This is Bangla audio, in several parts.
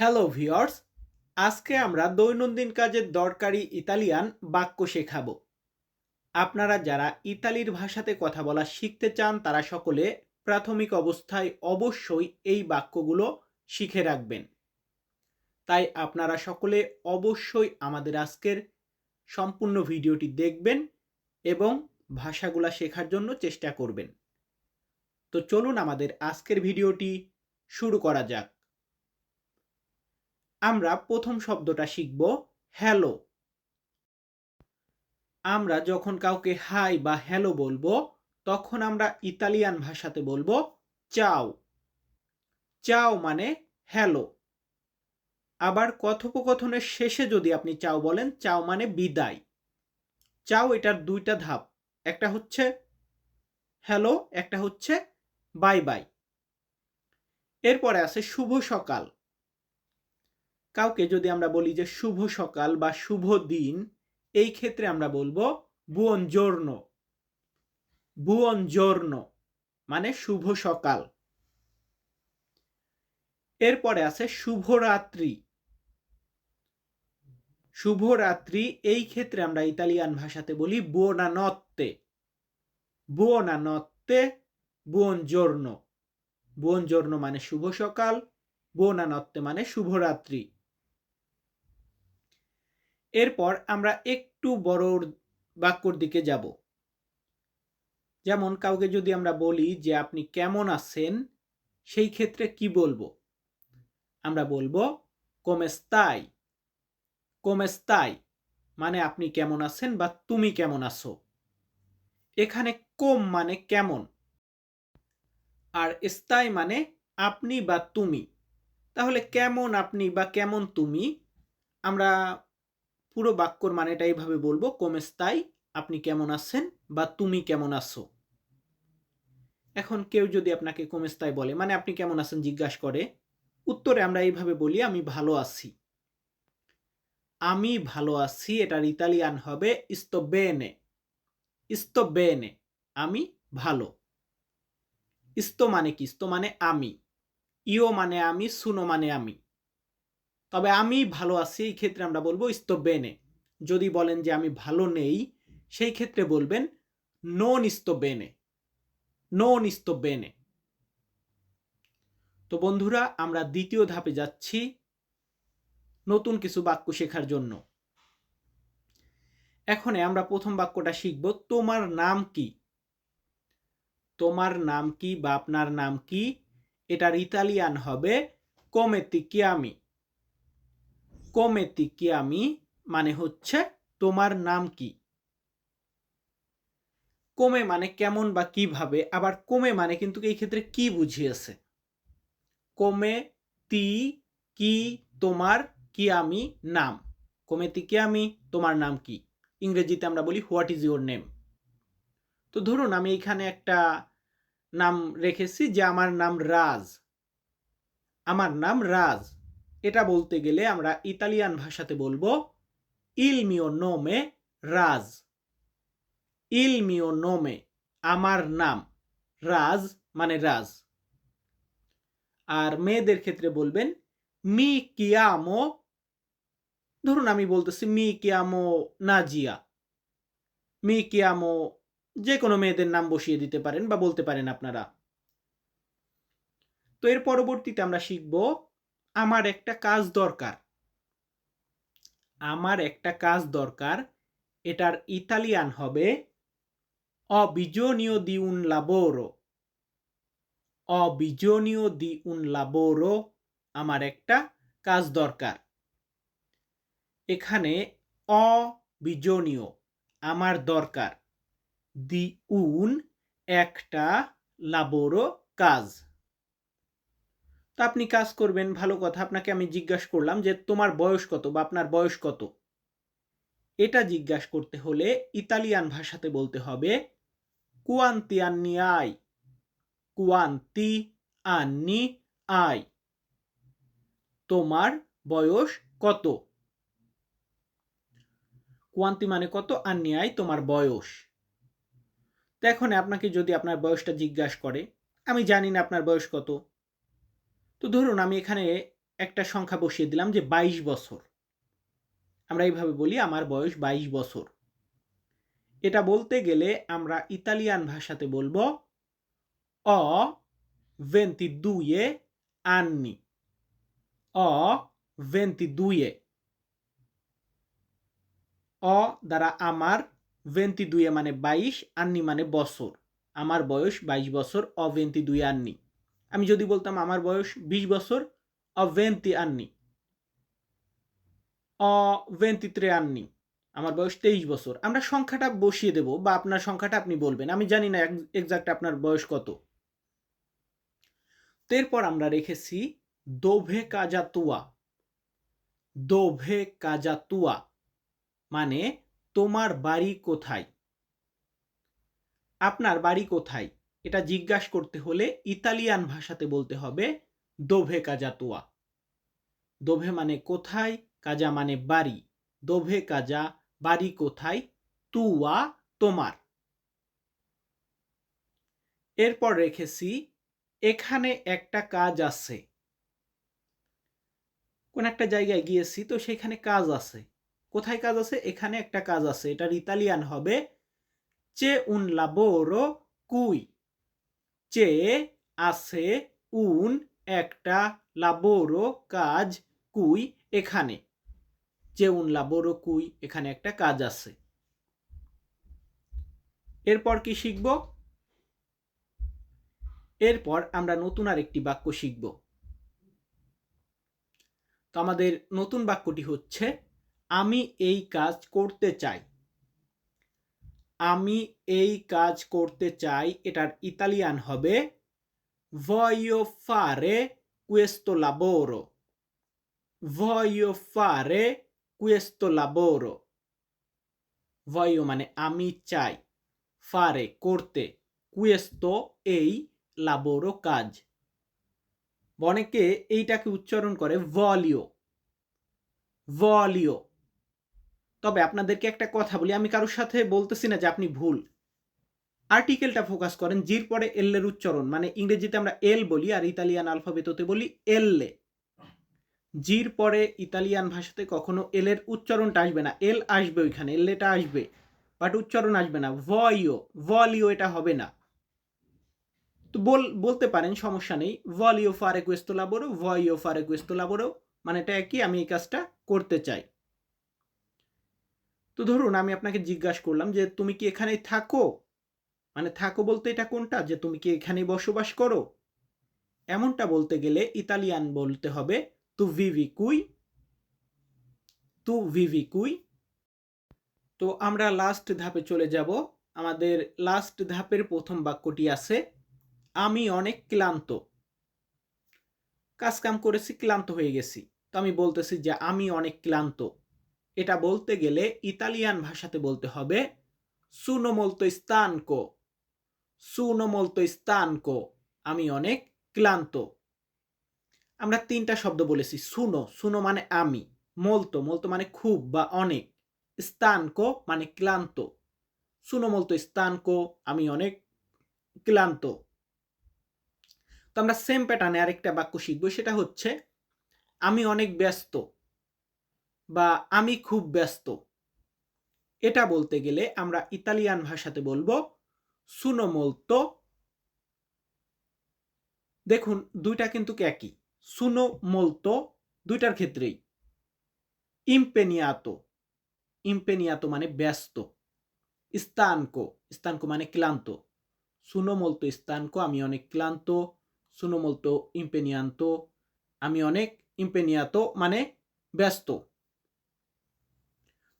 হ্যালো ভিওর্স আজকে আমরা দৈনন্দিন কাজের দরকারি ইতালিয়ান বাক্য শেখাবো। আপনারা যারা ইতালির ভাষাতে কথা বলা শিখতে চান, তারা সকলে প্রাথমিক অবস্থায় অবশ্যই এই বাক্যগুলো শিখে রাখবেন। তাই আপনারা সকলে অবশ্যই আমাদের আজকের সম্পূর্ণ ভিডিওটি দেখবেন এবং ভাষাগুলা শেখার জন্য চেষ্টা করবেন। তো চলুন আমাদের আজকের ভিডিওটি শুরু করা যাক। আমরা প্রথম শব্দটা শিখব হ্যালো আমরা যখন কাউকে হাই বা হ্যালো বলব, তখন আমরা ইতালিয়ান ভাষাতে বলব চাও চাও মানে হ্যালো আবার কথোপকথনের শেষে যদি আপনি চাও বলেন চাও মানে বিদায়। চাও এটার দুইটা ধাপ, একটা হচ্ছে হ্যালো একটা হচ্ছে বাই বাই এরপরে আছে শুভ সকাল। কাউকে যদি আমরা বলি যে শুভ সকাল বা শুভ দিন, এই ক্ষেত্রে আমরা বলব বুয়ন জোর্ন বুয়ন জোর্ন মানে শুভ সকাল। এরপরে আছে শুভরাত্রি। শুভরাত্রি, এই ক্ষেত্রে আমরা ইতালিয়ান ভাষাতে বলি বুয়োনা নত্তে বুয়োনা নত্তে বুয়ন জোর্ন বুয়ন জোর্ন মানে শুভ সকাল বুয়োনা নত্তে মানে শুভরাত্রি। এরপর আমরা একটু বড় বাক্যর দিকে যাব। যেমন কাউকে যদি আমরা বলি যে আপনি কেমন আছেন, সেই ক্ষেত্রে কি বলব? আমরা বলব কোমেস্তাই কোমেস্তাই মানে আপনি কেমন আছেন বা তুমি কেমন আছো। এখানে কোম মানে কেমন? আর স্তাই মানে আপনি বা তুমি। তাহলে কেমন আপনি বা কেমন তুমি? আমরা পুরো বাক্যর মানেটা এইভাবে বলব কমেস্তাই আপনি কেমন আছেন বা তুমি কেমন আছো? এখন কেউ যদি আপনাকে কমেস্তাই বলে মানে আপনি কেমন আছেন জিজ্ঞাসা করে, উত্তরে আমরা এইভাবে বলি, আমি ভালো আছি। আমি ভালো আছি এটার ইতালিয়ান হবে ইস্তবেনে ইস্তবেনে আমি ভালো। ইস্তো মানে কি? ইস্তো মানে আমি। ইও মানে আমি, সুনো মানে আমি। তবে আমি ভালো আছি, এই ক্ষেত্রে আমরা বলব ইস্তবেনে যদি বলেন যে আমি ভালো নেই, সেই ক্ষেত্রে বলবেন নন ইস্তবেনে নন ইস্তবেনে তো বন্ধুরা, আমরা দ্বিতীয় ধাপে যাচ্ছি নতুন কিছু বাক্য শেখার জন্য। এখন আমরা প্রথম বাক্যটা শিখব, তোমার নাম কি? তোমার নাম কি বা আপনার নাম কি? এটার ইতালিয়ান হবে কমেতি কিয়ামি কমেতি আমি মানে হচ্ছে তোমার নাম কি? কমে মানে কেমন বা কীভাবে, আবার কমে মানে কিন্তু এই ক্ষেত্রে কি বুঝিয়েছে? কমে তি কি তোমার কি আমি নাম? কমেতি কি আমি তোমার নাম কি? ইংরেজিতে আমরা বলি, হোয়াট ইজ ইউর নেম? তো ধরুন আমি এখানে একটা নাম রেখেছি যে আমার নাম রাজ। আমার নাম রাজ। এটা বলতে গেলে আমরা ইতালিয়ান ভাষাতে বলব ইল মিও নোমে রাজ ইল মিও নোমে আমার নাম রাজ মানে রাজ আর মেয়েদের ক্ষেত্রে বলবেন মি কিয়ামো ধরুন আমি বলতেছি মি কিয়ামো নাজিয়া মি কিয়ামো যে কোনো মেয়েদের নাম বসিয়ে দিতে পারেন বা বলতে পারেন আপনারা। তো এর পরবর্তীতে আমরা শিখব আমার একটা কাজ দরকার। আমার একটা কাজ দরকার। এটার ইতালিয়ান হবে, অবিজনীয় দি উন লাবোরো অবিজনীয় দি উন লাবোরো আমার একটা কাজ দরকার। এখানে, অবিজনীয়। আমার দরকার। দি উন একটা লাবোরো কাজ। তো আপনি কাজ করবেন, ভালো কথা। আপনাকে আমি জিজ্ঞাসা করলাম যে তোমার বয়স কত বা আপনার বয়স কত? এটা জিজ্ঞাসা করতে হলে ইতালিয়ান ভাষাতে বলতে হবে, কুয়ান্তি আন্নি আই? কুয়ান্তি আন্নি আই? তোমার বয়স কত? কুয়ান্তি মানে কত? আন্নি আই, তোমার বয়স। তো এখন আপনাকে যদি আপনার বয়সটা জিজ্ঞাসা করে, আমি জানি না আপনার বয়স কত। তো ধরুন আমি এখানে একটা সংখ্যা বসিয়ে দিলাম যে বাইশ বছর। আমরা এইভাবে বলি আমার বয়স বাইশ বছর। এটা বলতে গেলে আমরা ইতালিয়ান ভাষাতে বলব অ ভেন্তি দুয়ে আন্নি অ ভেন্তি দুয়ে অ দ্বারা আমার ভেন্তি দুয়ে মানে বাইশ আন্নি মানে বছর। আমার বয়স বাইশ বছর, অ ভেন্তি দুই আন্নি আমি যদি বলতাম আমার বয়স বিশ বছর অ ভেন্তি আন্নি। অ ভেন্তি ত্রে আন্নি। আমার বয়স তেইশ বছর। আমরা সংখ্যাটা বসিয়ে দেব বা আপনার সংখ্যাটা আপনি বলবেন। আমি জানি না এক্সাক্ট আপনার বয়স কত। এরপর আমরা রেখেছি দোভে কাজাতুয়া। দোভে কাজাতুয়া মানে তোমার বাড়ি কোথায়? আপনার বাড়ি কোথায়? এটা জিজ্ঞাসা করতে হলে ইতালিয়ান ভাষাতে বলতে হবে, দোভে কাজাতুয়া। দোভে মানে কোথায়, কাজা মানে বাড়ি। দোভে কাজা, বাড়ি কোথায়? তুয়া, তোমার। এরপর রেখেছি, এখানে একটা কাজ আছে। কোন একটা জায়গায় গিয়েছি তো সেখানে কাজ আছে। কোথায় কাজ আছে? এখানে একটা কাজ আছে। এটার ইতালিয়ান হবে, চে উন লাবোরো কুই চে আছে উন একটা লাবোরো কাজ কুই এখানে। যে উন লাবোরো কুই এখানে একটা কাজ আছে। এরপর কি শিখব? এরপর আমরা নতুন আর একটি বাক্য শিখব। তো আমাদের নতুন বাক্যটি হচ্ছে, আমি এই কাজ করতে চাই। আমি এই কাজ করতে চাই, এটার ইতালিয়ান হবে, voglio fare questo lavoro. Voglio fare questo lavoro. Voglio মানে আমি চাই ফারে করতে, questo এই লাবোরো কাজ. অনেকে এইটাকে উচ্চারণ করে ভলিও ভলিও তবে আপনাদেরকে একটা কথা বলি, আমি কারোর সাথে বলতেছি না যে আপনি ভুল। আর্টিকেলটা ফোকাস করেন, জির পরে এল এর উচ্চারণ মানে ইংরেজিতে আমরা এল বলি আর ইতালিয়ান আলফাবেততে বলি এললে জির পরে ইতালিয়ান ভাষাতে কখনো এলের উচ্চারণটা আসবে না, এল আসবে ওইখানে এললেটা আসবে, বাট উচ্চারণ আসবে না, ভয়ও, ভলিও এটা হবে না। তো বল, বলতে পারেন, সমস্যা নেই, ভলিও ফারে কুয়েস্তো লাবোরো ভয়ও ফারে কুয়েস্তো লাবোরো মানে এটা কি আমি এই কাজটা করতে চাই। তো ধরুন আমি আপনাকে জিজ্ঞাসা করলাম যে তুমি কি এখানেই থাকো? মানে থাকো বলতে এটা কোনটা? যে তুমি কি এখানেই বসবাস করো? এমনটা বলতে গেলে ইতালিয়ান বলতে হবে তু ভিভি কুই তু ভিভি কুই তো আমরা লাস্ট ধাপে চলে যাব। আমাদের লাস্ট ধাপের প্রথম বাক্যটি আছে, আমি অনেক ক্লান্ত। কাজ কাম করেছি, ক্লান্ত হয়ে গেছি। তো আমি বলতেছি যে আমি অনেক ক্লান্ত। এটা বলতে গেলে ইতালিয়ান ভাষাতে বলতে হবে সুনো মলতো স্তানকো সুনো মলতো স্তানকো আমি অনেক ক্লান্ত। আমরা তিনটা শব্দ বলেছি, সুনো সুনো মানে আমি, মলতো মলতো মানে খুব বা অনেক, স্তানকো মানে ক্লান্ত। সুনো মলতো স্তানকো আমি অনেক ক্লান্ত। তো আমরা সেম প্যাটার্নে আরেকটা বাক্য শিখব, সেটা হচ্ছে, আমি অনেক ব্যস্ত বা আমি খুব ব্যস্ত। এটা বলতে গেলে আমরা ইতালিয়ান ভাষাতে বলব সুনো মোলতো দেখুন, দুইটা কিন্তু একই? সুনো মোলতো দুইটার ক্ষেত্রেই। ইম্পেনিয়াতো ইম্পেনিয়াতো মানে ব্যস্ত। স্তানকো স্তানকো মানে ক্লান্ত। সুনো মোলতো স্তানকো আমি অনেক ক্লান্ত সুনো মোলতো ইম্পেনিয়ান্তো আমি অনেক ইম্পেনিয়াতো মানে ব্যস্ত।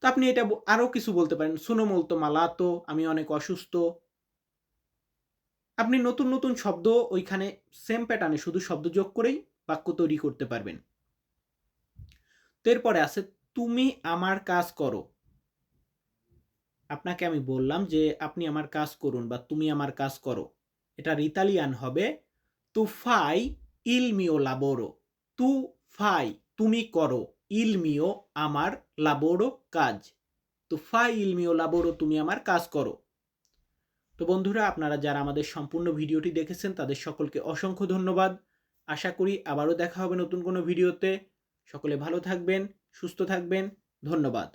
তো আপনি এটা আরও কিছু বলতে পারেন। সুনোমল তো মালাতো, আমি অনেক অসুস্থ। আপনি নতুন নতুন শব্দ ওইখানে সেম প্যাটার্নে শুধু শব্দ যোগ করেই বাক্য তৈরি করতে পারবেন। এরপরে আছে, তুমি আমার কাজ করো। আপনাকে আমি বললাম যে, আপনি আমার কাজ করুন বা তুমি আমার কাজ করো। এটা ইতালিয়ান হবে, তু ফাই ইল মিও লাবোরো। তু ফাই, তুমি করো। ইলমিও আমার লাবোরো কাজ তো ফা ইলমিও লাবোরো তুমি আমার কাজ করো। তো বন্ধুরা, আপনারা যারা আমাদের সম্পূর্ণ ভিডিওটি দেখেছেন, তাদের সকলকে অসংখ্য ধন্যবাদ। আশা করি আবারও দেখা হবে নতুন কোনো ভিডিওতে। সকলে ভালো থাকবেন, সুস্থ থাকবেন। ধন্যবাদ।